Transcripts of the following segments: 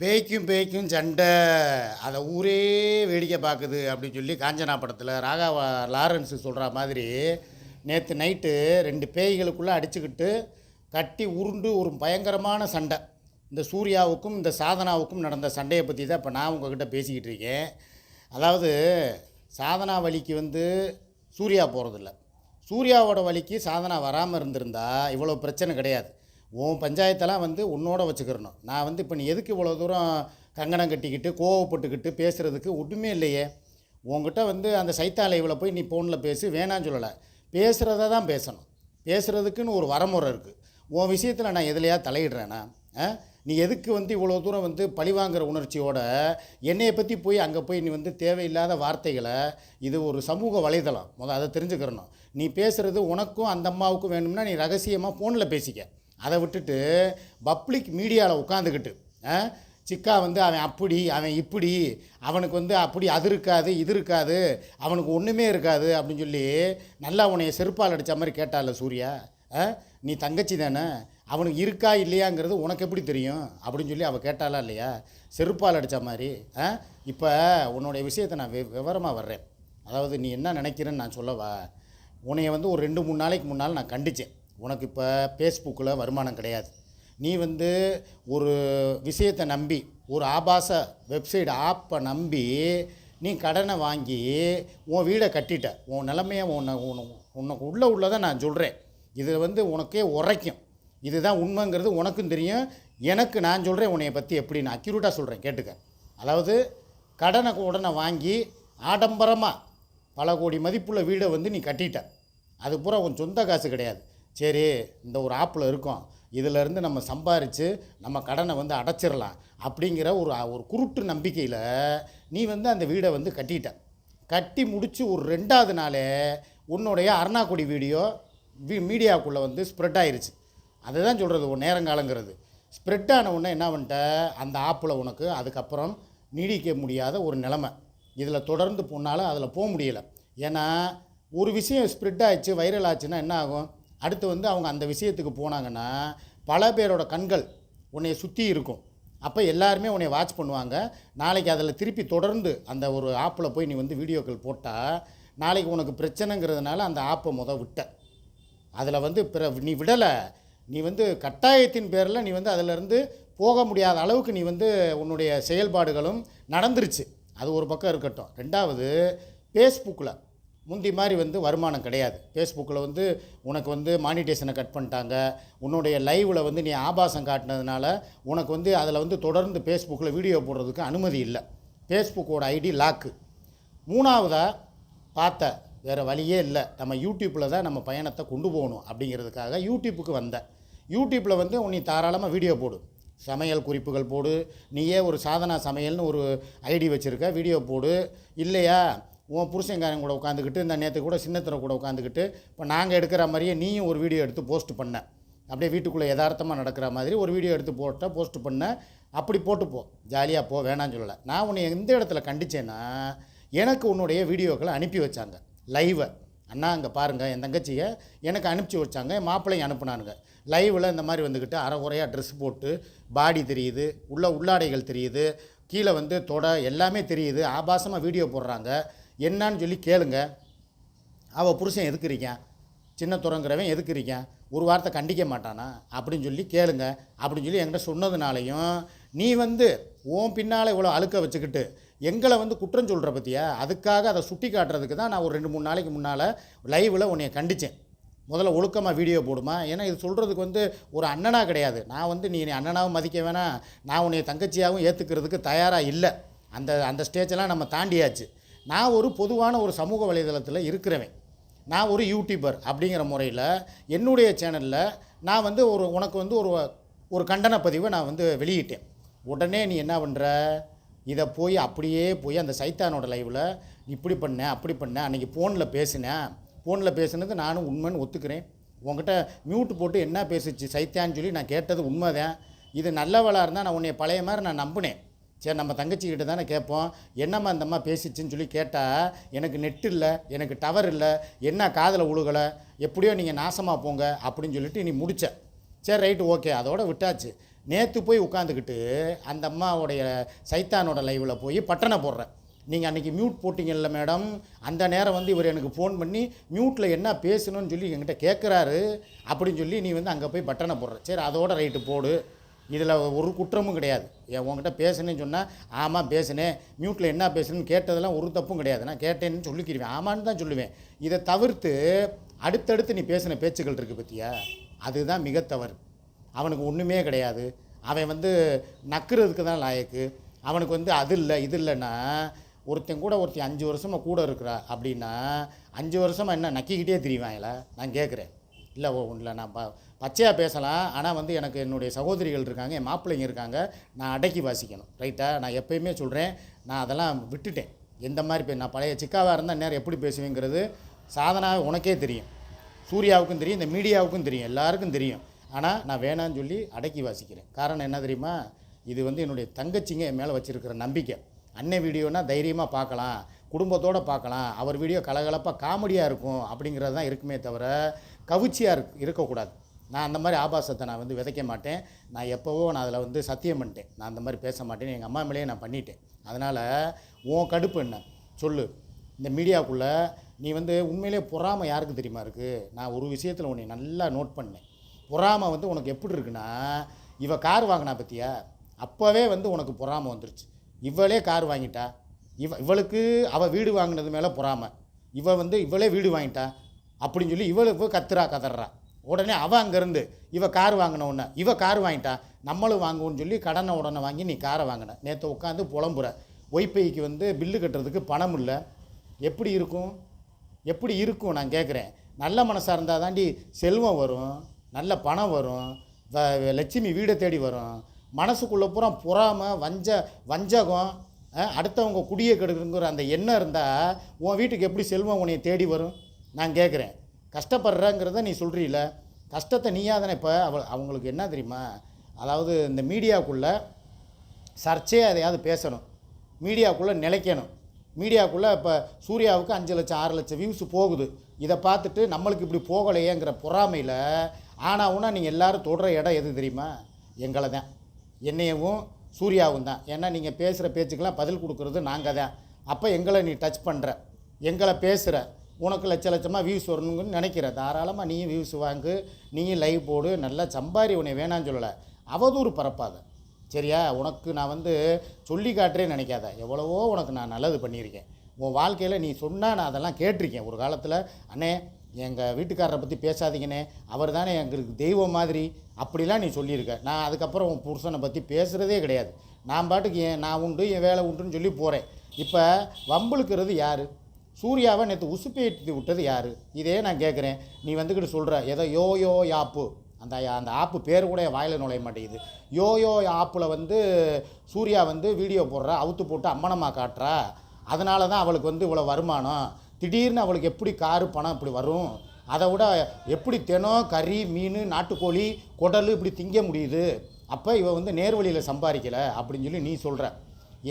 பேய்க்கும் பேய்க்கும் சண்டை. அதை ஊரே வேடிக்கை பார்க்குது அப்படின்னு சொல்லி காஞ்சனா படத்தில் ராகா லாரன்ஸ் சொல்கிற மாதிரி நேற்று நைட்டு ரெண்டு பேய்களுக்குள்ளே அடிச்சுக்கிட்டு கட்டி உருண்டு ஒரு பயங்கரமான சண்டை. இந்த சூர்யாவுக்கும் இந்த சாதனாவுக்கும் நடந்த சண்டையை பற்றி தான் இப்போ நான் உங்ககிட்ட பேசிக்கிட்டு இருக்கேன். அதாவது சாதனா வழிக்கு வந்து சூர்யா போகிறதில்ல சூர்யாவோட வழிக்கு சாதனா வராமல் இருந்திருந்தா இவ்வளோ பிரச்சனை கிடையாது. உன் பஞ்சாயத்தெல்லாம் வந்து உன்னோட வச்சுக்கிறணும். நான் வந்து இப்போ நீ எதுக்கு இவ்வளோ தூரம் கங்கணம் கட்டிக்கிட்டு கோவப்பட்டுக்கிட்டு பேசுகிறதுக்கு ஒன்றுமே இல்லையே? உன்கிட்ட வந்து அந்த சைத்தாலைவில் போய் நீ ஃபோனில் பேசி வேணான்னு சொல்லலை. பேசுகிறத தான் பேசணும். பேசுகிறதுக்குன்னு ஒரு வரமுறை இருக்குது உன் விஷயத்தில் நான் எதுலையா தலையிடுறேன்னா நீ எதுக்கு வந்து இவ்வளோ தூரம் வந்து பழிவாங்கிற உணர்ச்சியோட என்னையை பற்றி போய் அங்கே போய் நீ வந்து தேவையில்லாத வார்த்தைகளை இது ஒரு சமூக வலைதளம். முதல் அதை தெரிஞ்சுக்கிறணும். நீ பேசுகிறது உனக்கும் அந்த அம்மாவுக்கும் வேணும்னா நீ ரகசியமாக ஃபோனில் பேசிக்க. அதை விட்டுட்டு பப்ளிக் மீடியாவில் உட்காந்துக்கிட்டு ஆ? சிக்கா வந்து அவன் அப்படி அவன் இப்படி அவனுக்கு வந்து அப்படி அது இருக்காது இது இருக்காது அவனுக்கு ஒன்றுமே இருக்காது அப்படின்னு சொல்லி நல்லா உன்னைய செருப்பால் அடித்த மாதிரி கேட்டால சூர்யா ஆ? நீ தங்கச்சி தானே அவனுக்கு இருக்கா இல்லையாங்கிறது உனக்கு எப்படி தெரியும் அப்படின்னு சொல்லி அவள் கேட்டாளா இல்லையா செருப்பால் அடித்த மாதிரி ஆ இப்போ உன்னோடைய விஷயத்தை நான் வி விவரமாக வர்றேன் அதாவது நீ என்ன நினைக்கிறேன்னு நான் சொல்லவா உன்னைய வந்து ஒரு ரெண்டு மூணு நாளைக்கு முன்னால் நான் கண்டித்தேன் உனக்கு இப்போ ஃபேஸ்புக்கில் வருமானம் கிடையாது. நீ வந்து ஒரு விஷயத்தை நம்பி ஒரு ஆபாச வெப்சைட் ஆப்பை நம்பி நீ கடனை வாங்கி உன் வீடை கட்டிட்ட. உன் நிலமையை உன்னை உன்னை உனக்கு உள்ளே உள்ளதை நான் சொல்கிறேன் இது வந்து உனக்கே உரைக்கும். இதுதான் உண்மைங்கிறது உனக்கும் தெரியும். எனக்கு நான் சொல்கிறேன் உன்னைய பற்றி எப்படி நான் அக்யூரேட்டாக சொல்கிறேன் கேட்டுக்க. அதாவது கடனை உடனே வாங்கி ஆடம்பரமாக பல கோடி மதிப்புள்ள வீடை வந்து நீ கட்டிட்ட. அது பூரா உன் சொந்த காசு கிடையாது. சரி இந்த ஒரு ஆப்பில் இருக்கும். இதிலேருந்து நம்ம சம்பாரித்து நம்ம கடனை வந்து அடைச்சிடலாம் அப்படிங்கிற ஒரு ஒரு குருட்டு நம்பிக்கையில் நீ வந்து அந்த வீடை வந்து கட்டிட்ட. கட்டி முடித்து ஒரு ரெண்டாவது நாளே உன்னுடைய அருணாக்குடி வீடியோ வி மீடியாவுக்குள்ளே வந்து ஸ்ப்ரெட் ஆயிருச்சு. அதுதான் சொல்கிறது ஒரு நேரங்காலங்கிறது. ஸ்ப்ரெட் ஆன உடனே என்ன பண்ணிட்ட? அந்த ஆப்பில் உனக்கு அதுக்கப்புறம் நீடிக்க முடியாத ஒரு நிலமை. இதில் தொடர்ந்து போனாலும் அதில் போக முடியலை. ஏன்னா ஒரு விஷயம் ஸ்ப்ரெட் ஆயிடுச்சு வைரல் ஆச்சுன்னா என்ன ஆகும்? அடுத்து வந்து அவங்க அந்த விஷயத்துக்கு போனாங்கன்னா பல பேரோட கண்கள் உன்னைய சுற்றி இருக்கும். அப்போ எல்லாருமே உன்னை வாட்ச் பண்ணுவாங்க. நாளைக்கு அதில் திருப்பி தொடர்ந்து அந்த ஒரு ஆப்பில் போய் நீ வந்து வீடியோக்கள் போட்டால் நாளைக்கு உனக்கு பிரச்சனைங்கிறதுனால அந்த ஆப்பை முத விட்ட. அதில் வந்து பிற நீ விடலை. நீ வந்து கட்டாயத்தின் பேரில் நீ வந்து அதிலிருந்து போக முடியாத அளவுக்கு நீ வந்து உன்னுடைய செயல்பாடுகளும் நடந்துருச்சு. அது ஒரு பக்கம் இருக்கட்டும். ரெண்டாவது ஃபேஸ்புக்கில் முந்தி மாதிரி வந்து வருமானம் கிடையாது. ஃபேஸ்புக்கில் வந்து உனக்கு வந்து மானிட்டேஷனை கட் பண்ணிட்டாங்க. உன்னுடைய லைவில் வந்து நீ ஆபாசம் காட்டினதுனால உனக்கு வந்து அதில் வந்து தொடர்ந்து ஃபேஸ்புக்கில் வீடியோ போடுறதுக்கு அனுமதி இல்லை. ஃபேஸ்புக்கோட ஐடி லாக்கு மூணாவதாக பார்த்த. வேறு வழியே இல்லை. நம்ம யூடியூப்பில் தான் நம்ம பயணத்தை கொண்டு போகணும் அப்படிங்கிறதுக்காக யூடியூப்புக்கு வந்தேன் யூடியூப்பில் வந்து நீ தாராளமாக வீடியோ போடு. சமையல் குறிப்புகள் போடு. நீயே ஒரு சாதனா சமையல்னு ஒரு ஐடி வச்சுருக்க. வீடியோ போடு. இல்லையா? உன் புருஷங்காரன் கூட உட்காந்துக்கிட்டு இந்த நேற்று கூட சின்னத்திர கூட உட்காந்துக்கிட்டு இப்போ நாங்கள் எடுக்கிற மாதிரியே நீயும் ஒரு வீடியோ எடுத்து போஸ்ட் பண்ண. அப்படியே வீட்டுக்குள்ளே யதார்த்தமாக நடக்கிற மாதிரி ஒரு வீடியோ எடுத்து போட்ட போஸ்ட் பண்ண. அப்படி போட்டு போ. ஜாலியாக போ வேணான்னு சொல்லலை. நான் உன்னை எந்த இடத்துல கண்டிச்சேன்னா எனக்கு உன்னுடைய வீடியோக்களை அனுப்பி வச்சாங்க. லைவை அண்ணா அங்கே பாருங்கள் என் தங்கச்சியை எனக்கு அனுப்பிச்சி வச்சாங்க என் மாப்பிள்ளையும் அனுப்புனானுங்க. லைவில் இந்த மாதிரி வந்துக்கிட்டு அரைகுறையாக ட்ரெஸ் போட்டு பாடி தெரியுது உள்ள உள்ளாடைகள் தெரியுது கீழே வந்து தொடை எல்லாமே தெரியுது ஆபாசமாக வீடியோ போடுறாங்க. என்னன்னு சொல்லி கேளுங்க. அவள் புருஷன் எதுக்கு சின்ன துறங்குறவன் எதுக்கு ஒரு வார்த்தை கண்டிக்க மாட்டானா? அப்படின்னு சொல்லி கேளுங்க. அப்படின்னு சொல்லி என்கிட்ட சொன்னதுனாலையும் நீ வந்து உன் பின்னால் இவ்வளோ அழுக்க வச்சுக்கிட்டு எங்களை வந்து குற்றம் சொல்கிற பற்றியா அதுக்காக அதை சுட்டி காட்டுறதுக்கு தான் நான் ஒரு ரெண்டு மூணு நாளைக்கு முன்னால் லைவில் உன்னைய கண்டித்தேன் முதல்ல ஒழுக்கமாக வீடியோ போடுமா? ஏன்னா இது சொல்கிறதுக்கு வந்து ஒரு அண்ணனாக கிடையாது. நான் வந்து நீ அண்ணனாகவும் மதிக்க வேணாம். நான் உன்னை தங்கச்சியாகவும் ஏற்றுக்கிறதுக்கு தயாராக இல்லை. அந்த அந்த ஸ்டேஜெல்லாம் நம்ம தாண்டியாச்சு. நான் ஒரு பொதுவான ஒரு சமூக வலைதளத்தில் இருக்கிறவன். நான் ஒரு யூடியூபர் அப்படிங்கிற முறையில் என்னுடைய சேனலில் நான் வந்து ஒரு உனக்கு வந்து ஒரு ஒரு கண்டன பதிவை நான் வந்து வெளியிட்டேன். உடனே நீ என்ன பண்ணுற இதை போய் அப்படியே போய் அந்த சைத்தானோட லைவில் இப்படி பண்ணேன் அப்படி பண்ணேன் அன்றைக்கி ஃபோனில் பேசினேன் ஃபோனில் பேசுனது நானும் உண்மைன்னு ஒத்துக்கிறேன். உங்ககிட்ட மியூட் போட்டு என்ன பேசுச்சு? சைத்தான்னு சொல்லி நான் கேட்டது உண்மைதான். இது நல்லவளாக இருந்தால் நான் உன்னைய பழைய மாதிரி நான் நம்பினேன். சரி நம்ம தங்கச்சிக்கிட்ட தானே கேட்போம். என்னம்மா இந்தம்மா பேசிச்சுன்னு சொல்லி கேட்டால் எனக்கு நெட் இல்லை எனக்கு டவர் இல்லை என்ன காதில் உழுகலை எப்படியோ நீங்கள் நாசமாக போங்க அப்படின்னு சொல்லிட்டு நீ முடிச்ச. சரி ரைட்டு ஓகே அதோட விட்டாச்சு. நேற்று போய் உட்காந்துக்கிட்டு அந்த அம்மாவுடைய சைத்தானோட லைவில் போய் பட்டனை போடுறேன் நீங்கள் அன்றைக்கி மியூட் போட்டிங்கல்ல மேடம் அந்த நேரம் வந்து இவர் எனக்கு ஃபோன் பண்ணி மியூட்டில் என்ன பேசணும்னு சொல்லி என்கிட்ட கேட்குறாரு அப்படின்னு சொல்லி நீ வந்து அங்கே போய் பட்டனை போடுற. சரி அதோட ரைட்டு போடு. இதில் ஒரு குற்றமும் கிடையாது. என் உங்ககிட்ட பேசுனேன்னு சொன்னால் ஆமாம் பேசுனேன். மியூட்டில் என்ன பேசுனேன்னு கேட்டதெல்லாம் ஒரு தப்பும் கிடையாது. நான் கேட்டேன்னு சொல்லிக்கிடுவேன் ஆமான்னு தான் சொல்லுவேன். இதை தவிர்த்து அடுத்தடுத்து நீ பேசின பேச்சுக்கள் இருக்குது பற்றியா அதுதான் மிக தவறு. அவனுக்கு ஒன்றுமே கிடையாது. அவன் வந்து நக்குறதுக்கு தான் லாயக்கு. அவனுக்கு வந்து அது இல்லை இது இல்லைன்னா ஒருத்தன் கூட ஒருத்தன் அஞ்சு வருஷமாக கூட இருக்கிறா அப்படின்னா அஞ்சு வருஷமாக என்ன நக்கிக்கிட்டே திரிவாங்களா நான் கேட்குறேன் இல்லை ஓ இல்லை நான் பா பச்சையாக பேசலாம். ஆனால் வந்து எனக்கு என்னுடைய சகோதரிகள் இருக்காங்க என் மாப்பிள்ளைங்க இருக்காங்க. நான் அடக்கி வாசிக்கணும். ரைட்டா நான் எப்பயுமே சொல்கிறேன் நான் அதெல்லாம் விட்டுட்டேன். எந்த மாதிரி பே நான் பழைய சிக்காவாக இருந்தால் நேரம் எப்படி பேசுவேங்கிறது சாதனா உனக்கே தெரியும். சூர்யாவுக்கும் தெரியும் இந்த மீடியாவுக்கும் தெரியும் எல்லாருக்கும் தெரியும். ஆனால் நான் வேணான்னு சொல்லி அடக்கி வாசிக்கிறேன். காரணம் என்ன தெரியுமா? இது வந்து என்னுடைய தங்கச்சிங்க என் மேலே வச்சுருக்கிற நம்பிக்கை. அண்ணன் வீடியோனா தைரியமாக பார்க்கலாம் குடும்பத்தோடு பார்க்கலாம். அவர் வீடியோ கலகலப்பாக காமெடியாக இருக்கும் அப்படிங்கிறது தான் இருக்குமே தவிர கவிச்சியாக இருக் இருக்கக்கூடாது. நான் அந்த மாதிரி ஆபாசத்தை நான் வந்து விதைக்க மாட்டேன். நான் எப்போவோ நான் அதில் வந்து சத்தியம் பண்ணிட்டேன். நான் அந்த மாதிரி பேச மாட்டேன்னு எங்கள் அம்மா மேலேயே நான் பண்ணிட்டேன். அதனால் உன் கடுப்பு என்ன? சொல்லு. இந்த மீடியாவுக்குள்ளே நீ வந்து உண்மையிலே பொறாமை யாருக்கு தெரியுமா இருக்குது நான் ஒரு விஷயத்தில் உன்னை நல்லா நோட் பண்ணேன். பொறாமை வந்து உனக்கு எப்படி இருக்குன்னா இவ கார் வாங்கினா பற்றியா அப்போவே வந்து உனக்கு பொறாமை வந்துருச்சு. இவளே கார் வாங்கிட்டா? இவ இவளுக்கு அவள் வீடு வாங்கினது மேலே பொறாமை. இவள் வந்து இவளே வீடு வாங்கிட்டா? அப்படின்னு சொல்லி இவளுக்கு கத்துறா கதறா உடனே அவள் அங்கேருந்து இவ கார் வாங்கின உடனே இவ கார் வாங்கிட்டா நம்மளும் வாங்குவோன்னு சொல்லி கடனை உடனே வாங்கி நீ காரை வாங்கின. நேற்று உட்காந்து புலம்புற. ஒய்பைக்கு வந்து பில்லு கட்டுறதுக்கு பணம் இல்லை. எப்படி இருக்கும்? எப்படி இருக்கும்? நான் கேட்குறேன் நல்ல மனசாக இருந்தால் தாண்டி செல்வம் வரும். நல்ல பணம் வரும். வ- லட்சுமி வீடை தேடி வரும். மனசுக்குள்ளே பூரா பொறாமை வஞ்ச வஞ்சகம் அடுத்தவங்க குடியை கெடுக்குங்கிற அந்த எண்ணம் இருந்தால் உன் வீட்டுக்கு எப்படி செல்வம் உன்னை தேடி வரும்? நான் கேட்குறேன் கஷ்டப்படுறங்கிறத நீ சொல்கிறீல கஷ்டத்தை நீயா தானே இப்போ அவ அவங்களுக்கு என்ன தெரியுமா? அதாவது இந்த மீடியாவுக்குள்ளே சர்ச்சையாக அதையாவது பேசணும். மீடியாவுக்குள்ளே நிலைக்கணும். மீடியாவுக்குள்ளே இப்போ சூர்யாவுக்கு அஞ்சு லட்சம் ஆறு லட்சம் வியூஸ் போகுது. இதை பார்த்துட்டு நம்மளுக்கு இப்படி போகலையேங்கிற பொறாமையில் ஆனால் உனா நீங்கள் எல்லாரும் தொடுற இடம் எது தெரியுமா? எங்களை தான். என்னையவும் சூர்யாவும் தான். ஏன்னா நீங்கள் பேசுகிற பேச்சுக்கெல்லாம் பதில் கொடுக்குறது நாங்கள் தான். அப்போ எங்களை நீ டச் பண்ணுற எங்களை பேசுகிற உனக்கு லட்ச லட்சமாக வியூஸ் வரணுங்கன்னு நினைக்கிற. தாராளமாக நீயும் வியூஸ் வாங்கு நீயும் லைவ் போடு நல்லா சம்பாரி உன்னை வேணான்னு சொல்லலை. அவதூறு பரப்பாத. சரியா? உனக்கு நான் வந்து சொல்லி காட்டுறேன்னு நினைக்காத. எவ்வளவோ உனக்கு நான் நல்லது பண்ணியிருக்கேன். உன் வாழ்க்கையில் நீ சொன்னால் நான் அதெல்லாம் கேட்டிருக்கேன். ஒரு காலத்தில் அண்ணே எங்கள் வீட்டுக்காரரை பற்றி பேசாதீங்கண்ணே. அவர் தானே எங்களுக்கு தெய்வம் மாதிரி. அப்படிலாம் நீ சொல்லியிருக்க. நான் அதுக்கப்புறம் உன் புருஷனை பற்றி பேசுகிறதே கிடையாது. நான் பாட்டுக்கு என் நான் உண்டு என் வேலை உண்டுன்னு சொல்லி போகிறேன் இப்போ வம்புழுக்கிறது யார்? சூர்யாவை நேற்று உசுப்பேற்றி விட்டது யார்? இதே நான் கேட்குறேன் நீ வந்துக்கிட்டு சொல்கிற ஏதோ யோ யோ யாப்பு அந்த அந்த ஆப்பு பேர் கூட என் வாயில் நுழைய மாட்டேங்குது. யோ யோ ஆப்பில் வந்து சூர்யா வந்து வீடியோ போடுறா அவுத்து போட்டு அம்மனமாக காட்டுறா. அதனால தான் அவளுக்கு வந்து இவ்வளோ வருமானம். திடீர்னு அவளுக்கு எப்படி காரு பணம் இப்படி வரும்? அதை விட எப்படி தினம் கறி மீன் நாட்டுக்கோழி குடல் இப்படி திங்க முடியுது? அப்போ இவ வந்து நேர்வழியில் சம்பாதிக்கலை அப்படின்னு சொல்லி நீ சொல்கிற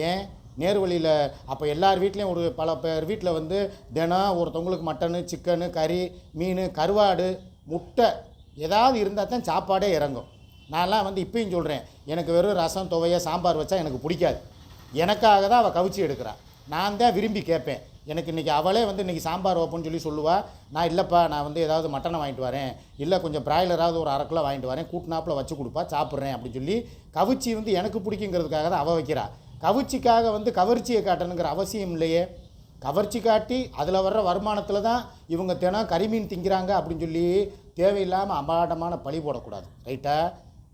ஏன்? நேர்வழியில் அப்போ எல்லார் வீட்லேயும் ஒரு பல பேர் வீட்டில் வந்து தினம் ஒருத்தவங்களுக்கு மட்டனு சிக்கனு கறி மீன் கருவாடு முட்டை ஏதாவது இருந்தால் தான் சாப்பாடே இறங்கும். நான்லாம் வந்து இப்பயும் சொல்கிறேன் எனக்கு வெறும் ரசம் துவையை சாம்பார் வச்சா எனக்கு பிடிக்காது. எனக்காக தான் அவள் கவிச்சு எடுக்கிறாள் நான் தான் விரும்பி கேட்பேன். எனக்கு இன்றைக்கி அவளே வந்து இன்றைக்கி சாம்பார் வைப்போன்னு சொல்லி சொல்லுவா. நான் இல்லைப்பா நான் வந்து ஏதாவது மட்டனை வாங்கிட்டு வரேன். இல்லை கொஞ்சம் ப்ராய்லராவது ஒரு அரை கிலோ வாங்கிட்டு வரேன். கூட்டினாப்பில் வச்சு கொடுப்பா சாப்பிட்றேன் அப்படின்னு சொல்லி கவிச்சி வந்து எனக்கு பிடிக்குங்கிறதுக்காக தான் அவள் வைக்கிறாள் கவர்ச்சிக்காக வந்து கவர்ச்சியை காட்டணுங்கிற அவசியம் இல்லையே. கவர்ச்சி காட்டி அதில் வர்ற வருமானத்தில் தான் இவங்க தினம் கரிமீன் திங்கிறாங்க அப்படின்னு சொல்லி தேவையில்லாமல் அபாடமான பழி போடக்கூடாது. ரைட்டா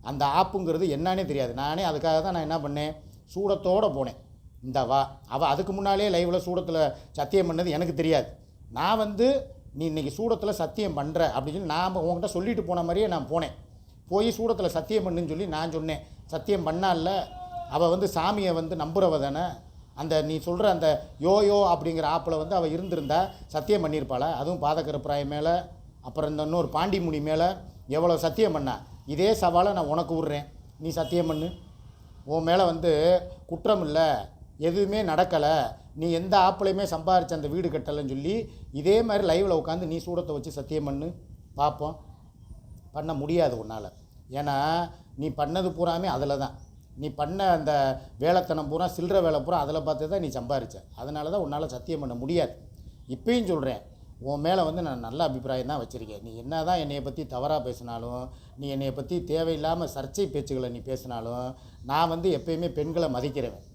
அந்த ஆப்புங்கிறது என்னன்னே தெரியாது. நானே அதுக்காக தான் நான் என்ன பண்ணேன்? சூடத்தோடு போனேன். இந்த வா. அவள் அதுக்கு முன்னாலே லைவில் சூடத்தில் சத்தியம் பண்ணது எனக்கு தெரியாது. நான் வந்து நீ இன்னைக்கு சூடத்தில் சத்தியம் பண்ணுற அப்படின்னு சொல்லி நான் உங்ககிட்ட சொல்லிட்டு போன மாதிரியே நான் போனேன். போய் சூடத்தில் சத்தியம் பண்ணுன்னு சொல்லி நான் சொன்னேன். சத்தியம் பண்ணால அவள் வந்து சாமியை வந்து நம்புறவ தானே? அந்த நீ சொல்கிற அந்த யோயோ அப்படிங்கிற ஆப்பில் வந்து அவள் இருந்திருந்தா சத்தியம் பண்ணியிருப்பாள் அதுவும் பாதகரப்பிராயம் மேலே அப்புறம் இந்த இன்னொரு பாண்டிமுனி மேலே எவ்வளோ சத்தியம் பண்ணா? இதே சவாலை நான் உனக்கு விட்றேன். நீ சத்தியம் பண்ணு. உன் மேலே வந்து குற்றம் இல்லை. எதுவுமே நடக்கலை. நீ எந்த ஆப்பிளையுமே சம்பாரிச்ச அந்த வீடு கட்டலைன்னு சொல்லி இதே மாதிரி லைவில் உட்காந்து நீ சூடத்தை வச்சு சத்தியம் பண்ணு. பார்ப்போம் பண்ண முடியாது உன்னால். ஏன்னா நீ பண்ணது பூராமே அதில் தான் நீ பண்ண அந்த வேலைத்தனம் பூரா சில்லற வேலை பூரா அதில் பார்த்து தான் நீ சம்பாரிச்ச. அதனால தான் உன்னால் சத்தியம் பண்ண முடியாது. இப்பயும் சொல்கிறேன் உன் மேலே வந்து நான் நல்ல அபிப்பிராயம் தான் வச்சுருக்கேன். நீ என்ன தான் என்னையை பற்றி தவறாக பேசினாலும் நீ என்னையை பற்றி தேவையில்லாமல் சர்ச்சை பேச்சுகளை நீ பேசினாலும் நான் வந்து எப்பயுமே பெண்களை மதிக்கிறவன்.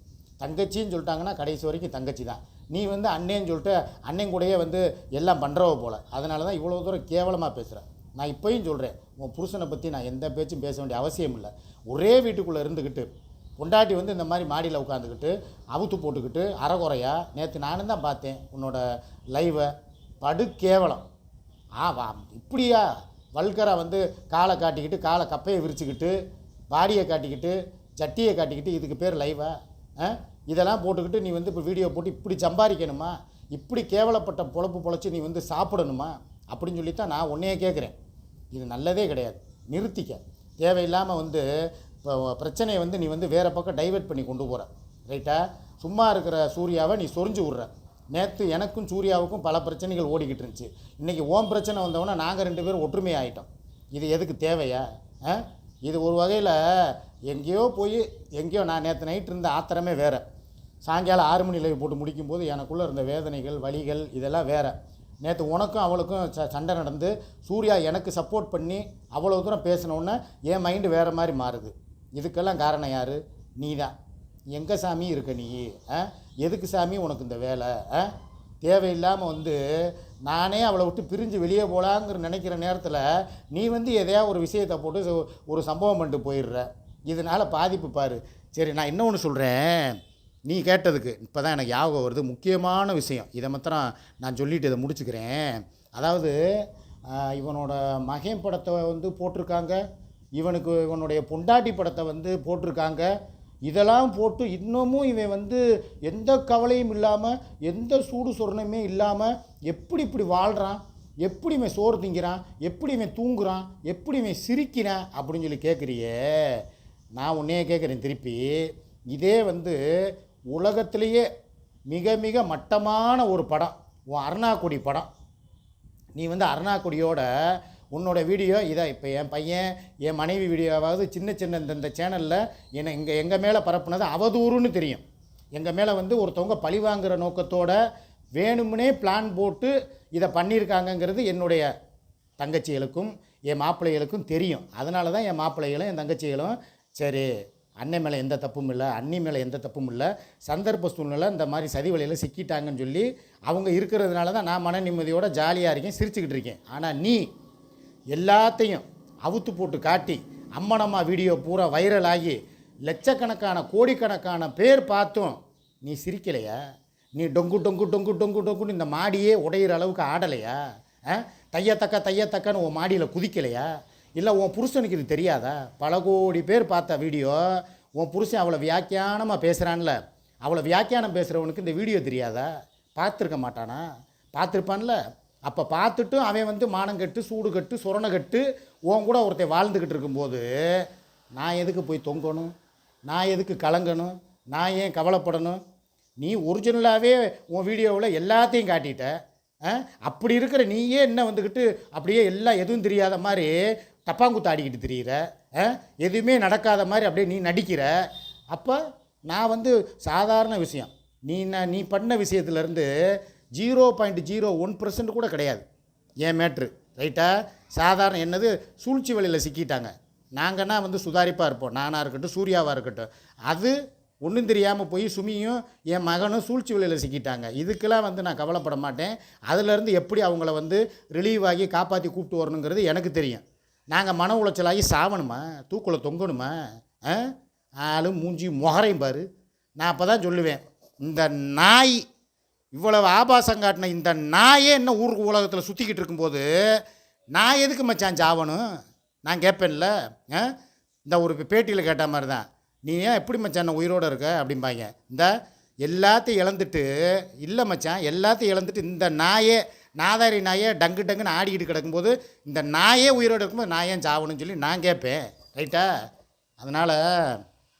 தங்கச்சின்னு சொல்லிட்டாங்கன்னா கடைசி வரைக்கும் தங்கச்சி தான். நீ வந்து அண்ணேன்னு சொல்லிட்டு அண்ணன் கூடயே வந்து எல்லாம் பண்ணுறவ போல். அதனால தான் இவ்வளோ தூரம் கேவலமாக பேசுகிறேன் நான் இப்போயும் சொல்கிறேன் உன் புருஷனை பற்றி நான் எந்த பேச்சும் பேச வேண்டிய அவசியம் இல்லை. ஒரே வீட்டுக்குள்ளே இருந்துக்கிட்டு பொண்டாட்டி வந்து இந்த மாதிரி மாடியில் உட்காந்துக்கிட்டு அவுத்து போட்டுக்கிட்டு அறகுறையா நேற்று நானும் தான் பார்த்தேன் உன்னோட லைவை படு கேவலம். ஆ வா இப்படியா? வல்கராக வந்து காலை காட்டிக்கிட்டு காலை கப்பையை விரிச்சுக்கிட்டு பாடியை காட்டிக்கிட்டு சட்டியை காட்டிக்கிட்டு இதுக்கு பேர் லைவா ஆ? இதெல்லாம் போட்டுக்கிட்டு நீ வந்து இப்போ வீடியோ போட்டு இப்படி சம்பாதிக்கணுமா? இப்படி கேவலப்பட்ட பொழப்பு பொழைச்சி நீ வந்து சாப்பிடணுமா? அப்படின்னு சொல்லித்தான் நான் உன்னையே கேட்குறேன் இது நல்லதே கிடையாது. நிறுத்திக்க. தேவையில்லாமல் வந்து பிரச்சனையை வந்து நீ வந்து வேறு பக்கம் டைவர்ட் பண்ணி கொண்டு போகிற ரைட்டா சும்மா இருக்கிற சூர்யாவை நீ சொரிஞ்சு விட்ற. நேற்று எனக்கும் சூர்யாவுக்கும் பல பிரச்சனைகள் ஓடிக்கிட்டு இருந்துச்சு. இன்றைக்கி ஓம் பிரச்சனை வந்தவொடனே நாங்கள் ரெண்டு பேரும் ஒற்றுமை ஆகிட்டோம் இது எதுக்கு தேவையா? ஆ? இது ஒரு வகையில் எங்கேயோ போய் எங்கேயோ நான் நேற்று நைட் இருந்த ஆத்திரமே வேறு. சாயங்காலம் ஆறு மணி லைவ் போட்டு முடிக்கும்போது எனக்குள்ளே இருந்த வேதனைகள் வலிகள் இதெல்லாம் வேறு. நேற்று உனக்கும் அவளுக்கும் ச சண்டை நடந்து சூர்யா எனக்கு சப்போர்ட் பண்ணி அவ்வளோ தூரம் பேசினோன்னே என் மைண்டு வேறு மாதிரி மாறுது. இதுக்கெல்லாம் காரணம் யார்? நீ தான் எங்கே சாமி இருக்க நீ? ஆ? எதுக்கு சாமி உனக்கு இந்த வேலை? ஆ? தேவையில்லாமல் வந்து நானே அவளை விட்டு பிரிஞ்சு வெளியே போகலாங்கிற நினைக்கிற நேரத்தில் நீ வந்து எதையா ஒரு விஷயத்தை போட்டு ஒரு சம்பவம் பண்ணிட்டு போயிடுற. இதனால் பாதிப்பு பாரு. சரி நான் இன்னொன்று சொல்கிறேன் நீ கேட்டதுக்கு இப்போ தான் எனக்கு ஞாபகம் வருது. முக்கியமான விஷயம். இதை மாத்திரம் நான் சொல்லிட்டு இதை முடிச்சுக்கிறேன். அதாவது இவனோட மகன் படத்தை வந்து போட்டிருக்காங்க. இவனுக்கு இவனுடைய பொண்டாட்டி படத்தை வந்து போட்டிருக்காங்க. இதெல்லாம் போட்டு இன்னமும் இவன் வந்து எந்த கவலையும் இல்லாமல் எந்த சூடு சொரணமே இல்லாமல் எப்படி இப்படி வாழ்கிறான் எப்படி இவன் சோறு திங்கிறான்? எப்படி இவன் தூங்குறான்? எப்படி இவன் சிரிக்கிறான்? அப்படின்னு சொல்லி கேட்குறியே. நான் உன்னையே கேட்குறேன் திருப்பி. இதே வந்து உலகத்திலேயே மிக மிக மட்டமான ஒரு படம். உன் அருணாக்குடி படம். நீ வந்து அருணாக்குடியோட உன்னோட வீடியோ இதை இப்போ என் பையன் என் மனைவி வீடியோவாவது சின்ன சின்ன இந்த சேனலில் என்னை இங்கே எங்கள் மேலே பரப்புனது அவதூறுன்னு தெரியும். எங்கள் மேலே வந்து ஒருத்தவங்க பழி வாங்குகிற நோக்கத்தோட வேணும்னே பிளான் போட்டு இதை பண்ணியிருக்காங்கங்கிறது என்னுடைய தங்கச்சிகளுக்கும் என் மாப்பிள்ளைகளுக்கும் தெரியும். அதனால தான் என் மாப்பிள்ளைகளும் என் தங்கச்சிகளும் சரி அன்னை மேலே எந்த தப்பும் இல்லை அண்ணி மேலே எந்த தப்பும் இல்லை. சந்தர்ப்ப சூழ்நிலை இந்த மாதிரி சதி வழியில் சிக்கிட்டாங்கன்னு சொல்லி அவங்க இருக்கிறதுனால தான் நான் மன நிம்மதியோட ஜாலியாக இருக்கேன் சிரிச்சுக்கிட்டு இருக்கேன். ஆனால் நீ எல்லாத்தையும் அவுத்து போட்டு காட்டி அம்மனம்மா வீடியோ பூரா வைரல் ஆகி லட்சக்கணக்கான கோடிக்கணக்கான பேர் பார்த்தும் நீ சிரிக்கலையா? நீ டொங்கு டொங்கு டொங்கு டொங்கு டொங்குன்னு இந்த மாடியே உடையிற அளவுக்கு ஆடலையா? ஆ? தையத்தக்க தையத்தக்கன்னு உன் மாடியில் குதிக்கலையா? இல்லை உன் புருஷனுக்கு இது தெரியாதா? பல கோடி பேர் பார்த்த வீடியோ உன் புருஷன் அவ்வளோ வியாக்கியானமாக பேசுகிறான்ல அவ்வளோ வியாக்கியானம் பேசுகிறவனுக்கு இந்த வீடியோ தெரியாதா? பார்த்துருக்க மாட்டானா? பார்த்துருப்பான்ல. அப்போ பார்த்துட்டும் அவன் வந்து மானம் கட்டு சூடு கட்டு சுரணை கட்டு உன் கூட ஒருத்தன் வாழ்ந்துக்கிட்டு இருக்கும்போது நான் எதுக்கு போய் தொங்கணும்? நான் எதுக்கு கலங்கணும்? நான் ஏன் கவலைப்படணும்? நீ ஒரிஜினலாகவே உன் வீடியோவில் எல்லாத்தையும் காட்டிட்ட. ஆ? அப்படி இருக்கிற நீயே என்ன வந்துக்கிட்டு அப்படியே எல்லாம் எதுவும் தெரியாத மாதிரி டப்பாங்குத்து ஆடிக்கிட்டு திரியிற எதுவுமே நடக்காத மாதிரி அப்படியே நீ நடிக்கிற. அப்போ நான் வந்து சாதாரண விஷயம். நீ நான் நீ பண்ண விஷயத்துலேருந்து ஜீரோ பாயிண்ட் ஜீரோ ஒன் கூட கிடையாது. என் மேட்ரு? ரைட்டா சாதாரண என்னது? சூழ்ச்சி வழியில் சிக்கிட்டாங்க. நாங்கன்னா வந்து சுதாரிப்பாக இருப்போம். நானாக இருக்கட்டும் சூர்யாவாக இருக்கட்டும். அது ஒன்றும் தெரியாமல் போய் சுமியும் என் மகனும் சூழ்ச்சி வழியில் சிக்கிட்டாங்க. இதுக்கெல்லாம் வந்து நான் கவலைப்பட மாட்டேன். அதுலேருந்து எப்படி அவங்கள வந்து ரிலீவ் ஆகி காப்பாற்றி கூப்பிட்டு வரணுங்கிறது எனக்கு தெரியும். நாங்கள் மன உளைச்சலாகி சாவணுமா? தூக்கில் தொங்கணுமா? ஆ? ஆளும் மூஞ்சி முகரையும் பாரு. நான் அப்போ தான் சொல்லுவேன் இந்த நாய் இவ்வளவு ஆபாசம் காட்டின இந்த நாயே என்ன ஊருக்கு உலகத்தில் சுற்றிக்கிட்டு இருக்கும்போது நான் எதுக்கு மச்சான் சாவணும்? நான் கேட்பேன்ல ஆ? இந்த ஒரு பேட்டியில் கேட்ட மாதிரி தான் நீ ஏன் எப்படி மச்சான் உயிரோடு இருக்க? அப்படிம்பாங்க. இந்த எல்லாத்தையும் இழந்துட்டு இல்லை மச்சான் எல்லாத்தையும் இழந்துட்டு இந்த நாயே நாதாரி நாயே டங்கு டங்குன்னு ஆடிக்கிட்டு கிடக்கும்போது இந்த நாயே உயிரோடு இருக்கும்போது நான் ஏன் சாவணும்னு சொல்லி நான் கேட்பேன். ரைட்டா அதனால்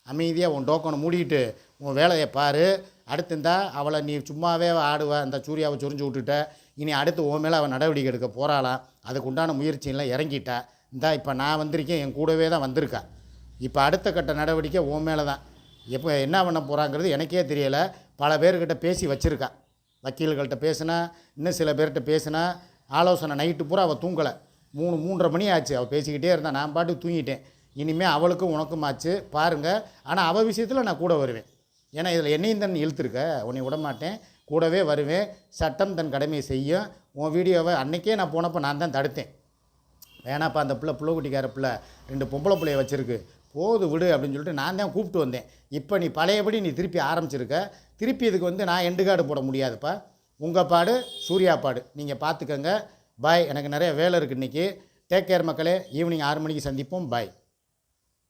அமைதியாக உன் டோக்கனை மூடிக்கிட்டு உன் வேலையை பாரு. அடுத்திருந்தா அவளை நீ சும்மாவே ஆடுவ அந்த சூர்யாவை சொரிஞ்சு விட்டுட்ட. இனி அடுத்து உன் மேலே அவன் நடவடிக்கை எடுக்க போகிறாளாம் அதுக்கு உண்டான முயற்சியெல்லாம் இறங்கிட்டா. இந்தா இப்போ நான் வந்திருக்கேன் என் கூடவே தான் வந்திருக்கா. இப்போ அடுத்த கட்ட நடவடிக்கை உன் மேலே தான் எப்போ என்ன பண்ண போகிறாங்கிறது எனக்கே தெரியலை. பல பேர்கிட்ட பேசி வச்சுருக்கா. வக்கீல்கள்கிட்ட பேசினா இன்னும் சில பேர்கிட்ட பேசினா ஆலோசனை நைட்டு பூரா அவள் தூங்கலை. மூணு மூன்றரை மணி ஆச்சு. அவள் பேசிக்கிட்டே இருந்தான் நான் பாட்டு தூங்கிட்டேன். இனிமேல் அவளுக்கும் உனக்கும் ஆச்சு. பாருங்கள் ஆனால் அவள் விஷயத்தில் நான் கூட வருவேன். ஏன்னா இதில் என்னையும் தன் இழுத்துருக்க. உன்னை விடமாட்டேன். கூடவே வருவேன். சட்டம் தன் கடமையை செய்யும். உன் வீடியோவை அன்னைக்கே நான் போனப்போ நான் தான் தடுத்தேன். வேணாப்பா அந்த பிள்ளை புள்ளக்குட்டிக்கார பிள்ளை ரெண்டு பொம்பளை பிள்ளைய வச்சுருக்கு. போது விடு அப்படின்னு சொல்லிட்டு நான் தான் கூப்பிட்டு வந்தேன். இப்போ நீ பழையபடி நீ திருப்பி ஆரம்பிச்சிருக்க. திருப்பி இதுக்கு வந்து நான் எண்டு கார்டு போட முடியாதுப்பா. உங்கள் பாடு சூர்யா பாடு. நீங்கள் பார்த்துக்கங்க பாய் எனக்கு நிறைய வேலை இருக்குது இன்றைக்கி டேக் கேர் மக்களே. ஈவினிங் ஆறு மணிக்கு சந்திப்போம். பாய்